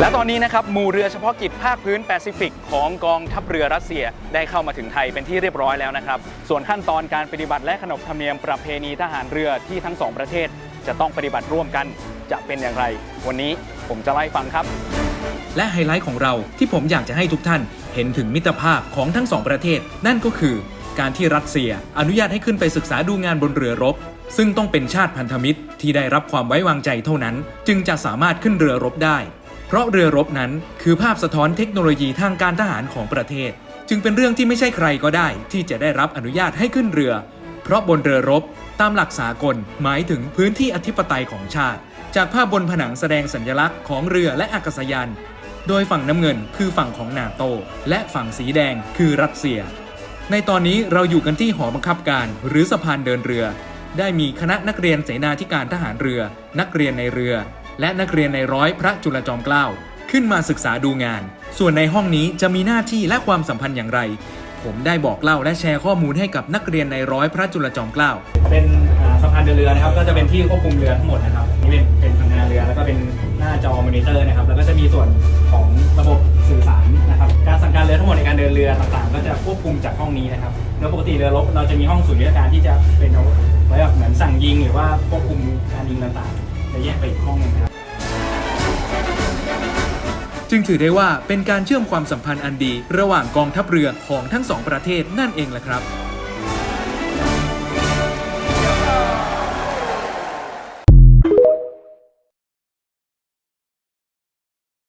และตอนนี้นะครับหมู่เรือเฉพาะกิจภาคพื้นแปซิฟิก ของกองทัพเรือรัสเซียได้เข้ามาถึงไทยเป็นที่เรียบร้อยแล้วนะครับ ส่วนขั้นตอนการปฏิบัติและขนบธรรมเนียมประเพณีทหารเรือที่ทั้งสองประเทศ จะต้องปฏิบัติร่วมกันจะเป็นอย่างไร วันนี้ผมจะไล่ฟังครับ และไฮไลท์ของเราที่ผมอยากจะให้ทุกท่าน เห็นถึงมิตรภาพของทั้งสองประเทศ นั่นก็คือ การที่รัสเซียอนุญาตให้ขึ้นไปศึกษาดูงานบนเรือรบ ซึ่งต้องเป็นชาติพันธมิตรที่ได้รับความไว้วางใจเท่านั้น จึงจะสามารถขึ้นเรือรบได้ เพราะเรือรบนั้นคือภาพสะท้อนเทคโนโลยีทางการทหารของประเทศ จึงเป็นเรื่องที่ไม่ใช่ใครก็ได้ ที่จะได้รับอนุญาตให้ขึ้นเรือ เพราะบนเรือรบ ตามหลักสากลหมายถึงพื้นที่อธิปไตยของชาติ จากภาพบนผนังแสดงสัญลักษณ์ของเรือและอากาศยาน โดยฝั่งน้ำเงินคือฝั่งของนาโต และฝั่งสีแดงคือรัสเซีย ในตอนนี้เราอยู่กันที่หอบังคับการหรือสะพานเดินเรือ ได้มีคณะนักเรียนเสนาธิการทหารเรือ นักเรียนในเรือ และนักเรียนในร้อยพระจุลจอมเกล้าขึ้นมาศึกษาดูงาน ส่วนในห้องนี้จะมีหน้าที่และความสัมพันธ์อย่างไร ผมได้บอกเล่าและแชร์ข้อมูลให้กับนักเรียนในร้อยพระจุลจอมเกล้า เป็นอ่าสะพานเดินเรือนะครับ ก็จะเป็นที่ควบคุมเรือทั้งหมดนะครับ นี่เป็นเป็นทางงานเรือแล้วก็เป็นหน้าจอมอนิเตอร์นะครับ แล้วก็จะมีส่วนของระบบสื่อสารนะครับ การสั่งการเรือทั้งหมดในการเดินเรือต่างๆ ก็จะควบคุมจากห้องนี้นะครับโดยปกติเรือรบเราจะมีห้องศูนย์ยุทธการที่จะเป็นเอาไว้แบบเหมือนสั่งยิงหรือว่าควบคุมก จึงถือได้ว่าเป็นการเชื่อมความสัมพันธ์อันดี ระหว่างกองทัพเรือของทั้งสองประเทศนั่นเองแหละครับ